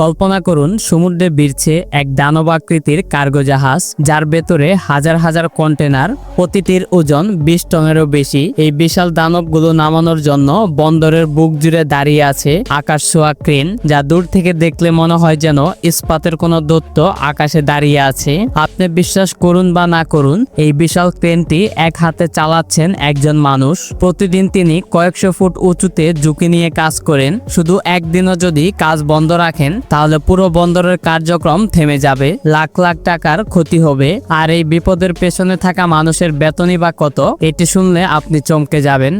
কল্পনা করুন, সমুদ্রে বিরছে এক দানব আকৃতির কার্গো জাহাজ, যার ভেতরে হাজার হাজার কন্টেনার, প্রতিটির ওজন বিশ টনেরও বেশি। এই বিশাল দানবগুলো নামানোর জন্য বন্দরের বুক জুড়ে দাঁড়িয়ে আছে আকাশ ছোঁয়া ক্রেন, যা দূর থেকে দেখলে মনে হয় যেন ইস্পাতের কোনো দত্ত আকাশে দাঁড়িয়ে আছে। আপনি বিশ্বাস করুন বা না করুন, এই বিশাল ক্রেনটি এক হাতে চালাচ্ছেন একজন মানুষ। প্রতিদিন তিনি কয়েকশো ফুট উঁচুতে ঝুঁকি নিয়ে কাজ করেন। শুধু একদিনও যদি কাজ বন্ধ রাখেন তাহলে পুরো বন্দরের কার্যক্রম থেমে যাবে। লাখ লাখ টাকার ক্ষতি হবে। আর এই বিপদের পেছনে থাকা মানুষের বেতনই বা কত, এটি শুনলে আপনি চমকে যাবেন।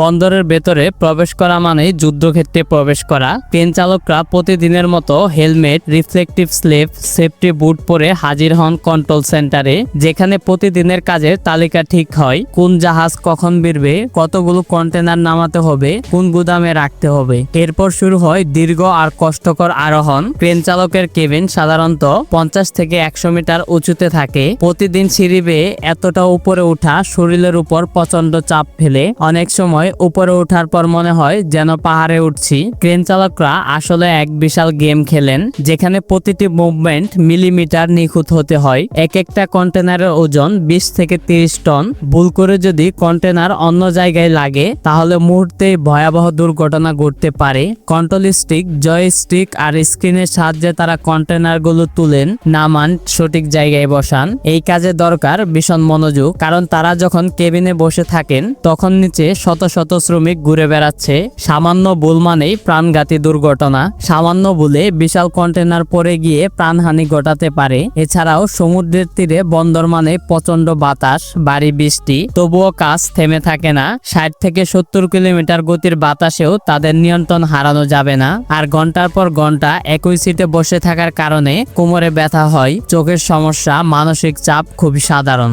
বন্দরের ভেতরে প্রবেশ করা মানেই যুদ্ধক্ষেত্রে প্রবেশ করা। ট্রেন চালকরা প্রতিদিনের মতো helmet reflective sleeve safety boot পরে হাজির হন কন্ট্রোল সেন্টারে যেখানে প্রতিদিনের কাজের তালিকা ঠিক হয়। কোন জাহাজ কখন বেরবে, কতগুলো কন্টেনার নামাতে হবে, কোন গুদামে রাখতে হবে। এরপর শুরু হয় দীর্ঘ আর কষ্টকর আরোহণ। ক্রেন চালকের কেবিন সাধারণত পঞ্চাশ থেকে একশো মিটার উঁচুতে থাকে। প্রতিদিন সিঁড়ি বেয়ে এতটা উপরে ওঠা শরীরের উপর প্রচণ্ড চাপ ফেলে। অনেক সময় উপরে ওঠার পর মনে হয় যেন পাহাড়ে উঠছি। ক্রেন চালকরা আসলে এক বিশাল গেম খেলেন, যেখানে প্রতিটি মুভমেন্ট মিলিমিটার নিখুঁত হতে হয়। এক একটা কন্টেনারের ওজন বিশ থেকে তিরিশ টন। ভুল করে যদি কন্টেনার অন্য জায়গায় লাগে, তাহলে মুহূর্তেই ভয়াবহ দুর্ঘটনা ঘটতে পারে। কন্ট্রোল স্টিক জয় স্টিক আর স্ক্রিনের সাহায্যে তারা কন্টেনারগুলো তুলেন নামান সঠিক জায়গায় বসান। এই কাজে দরকার ভীষণ মনোযোগ, কারণ তারা যখন কেবিনে বসে থাকেন, তখন নিচে শত শত শ্রমিক ঘুরে বেড়াচ্ছে। সামান্য ভুল মানেই প্রাণঘাতী দুর্ঘটনা। সামান্য ভুলে বিশাল কন্টেনার পড়ে গিয়ে প্রাণহানি ঘটাতে পারে। এছাড়াও সমুদ্রের তীরে বন্দর মানে প্রচণ্ড বাতাস বাড়ি বৃষ্টি। তবুও কাজ থেমে থাকে না। ষাট থেকে সত্তর কিলোমিটার গতির বাতাসেও তাদের নিয়ন্ত্রণ হারানো যাবে না। আর ঘণ্টার পর ঘণ্টা একই সিটে বসে থাকার কারণে কোমরে ব্যথা হয়। চোখের সমস্যা, মানসিক চাপ খুবই সাধারণ।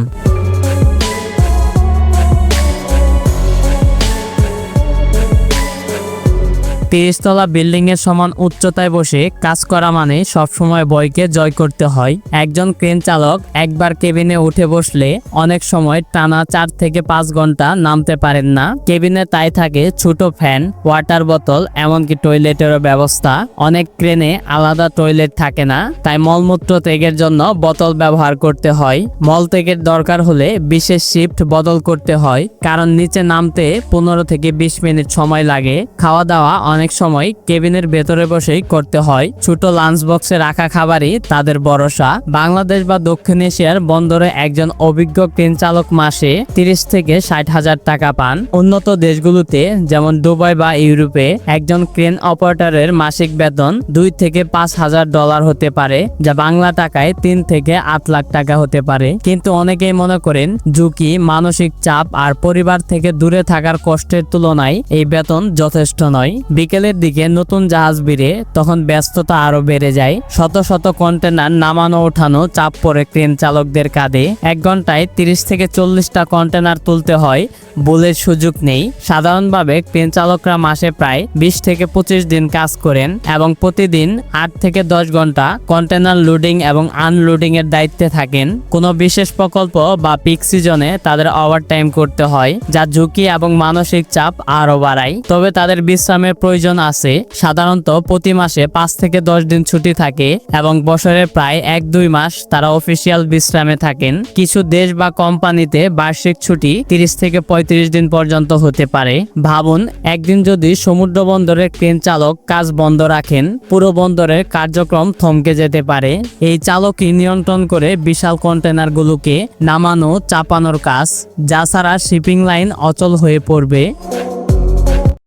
তিরিশতলা বিল্ডিং এর সমান উচ্চতায় বসে কাজ করা মানে সবসময় বয়কে জয় করতে হয়। একজন ক্রেন চালক একবার কেবিনে উঠে বসলে অনেক সময় টানা চার থেকে পাঁচ ঘণ্টা নামতে পারেন না। কেবিনে তাই থাকে ছোট ফ্যান, ওয়াটার বোতল, এমনকি টয়লেটেরও ব্যবস্থা। অনেক ক্রেনে আলাদা টয়লেট থাকে না, তাই মলমূত্র ত্যাগের জন্য বোতল ব্যবহার করতে হয়। মল ত্যাগের দরকার হলে বিশেষ শিফট বদল করতে হয়, কারণ নিচে নামতে পনেরো থেকে বিশ মিনিট সময় লাগে। খাওয়া দাওয়া অনেক সময় কেবিনের ভেতরে বসেই করতে হয়। ছোট লাঞ্চ বক্সে রাখা খাবারই তাদের ভরসা। বাংলাদেশ বা দক্ষিণ এশিয়ার বন্দরে একজন অভিজ্ঞ ট্রেন চালক মাসে তিরিশ থেকে ষাট হাজার টাকা পান। উন্নত দেশগুলোতে, যেমন দুবাই বা ইউরোপে, একজন ক্রেন অপারেটরের মাসিক বেতন দুই থেকে পাঁচ হাজার ডলার হতে পারে, যা বাংলা টাকায় তিন থেকে আট লাখ টাকা হতে পারে। কিন্তু অনেকেই মনে করেন, ঝুঁকি, মানসিক চাপ আর পরিবার থেকে দূরে থাকার কষ্টের তুলনায় এই বেতন যথেষ্ট নয়। বিকেলের দিকে নতুন জাহাজ বেড়ে তখন ব্যস্ততা আরও বেড়ে যায়। শত শত কন্টেনার নামানো ওঠানো, চাপ পড়ে ক্রেন চালকদের কাঁধে। এক ঘন্টায় তিরিশ থেকে চল্লিশটা কন্টেনার তুলতে হয়, বুলের সুযোগ নেই। সাধারণভাবে ক্রেন চালকরা মাসে প্রায় বিশ থেকে পঁচিশ দিন কাজ করেন এবং প্রতিদিন আট থেকে দশ ঘণ্টা কন্টেনার লোডিং এবং আনলোডিং এর দায়িত্বে থাকেন। কোনো বিশেষ প্রকল্প বা পিক সিজনে তাদের ওভারটাইম করতে হয়, যা ঝুঁকি এবং মানসিক চাপ আরও বাড়ায়। তবে তাদের বিশ্রামের প্রয়োজন আছে। সাধারণত প্রতি মাসে পাঁচ থেকে দশ দিন ছুটি থাকে এবং বছরের প্রায় এক দুই মাস তারা অফিসিয়াল বিশ্রামে থাকেন। কিছু দেশ বা কোম্পানিতে বার্ষিক ছুটি তিরিশ থেকে পঁয়ত্রিশ দিন পর্যন্ত হতে পারে। ভাবুন, একদিন যদি সমুদ্র বন্দরের ক্রেন চালক কাজ বন্ধ রাখেন, পুরো বন্দরের কার্যক্রম থমকে যেতে পারে। এই চালকই নিয়ন্ত্রণ করে বিশাল কন্টেনারগুলোকে নামানো, চাপানোর কাজ, যা ছাড়া শিপিং লাইন অচল হয়ে পড়বে।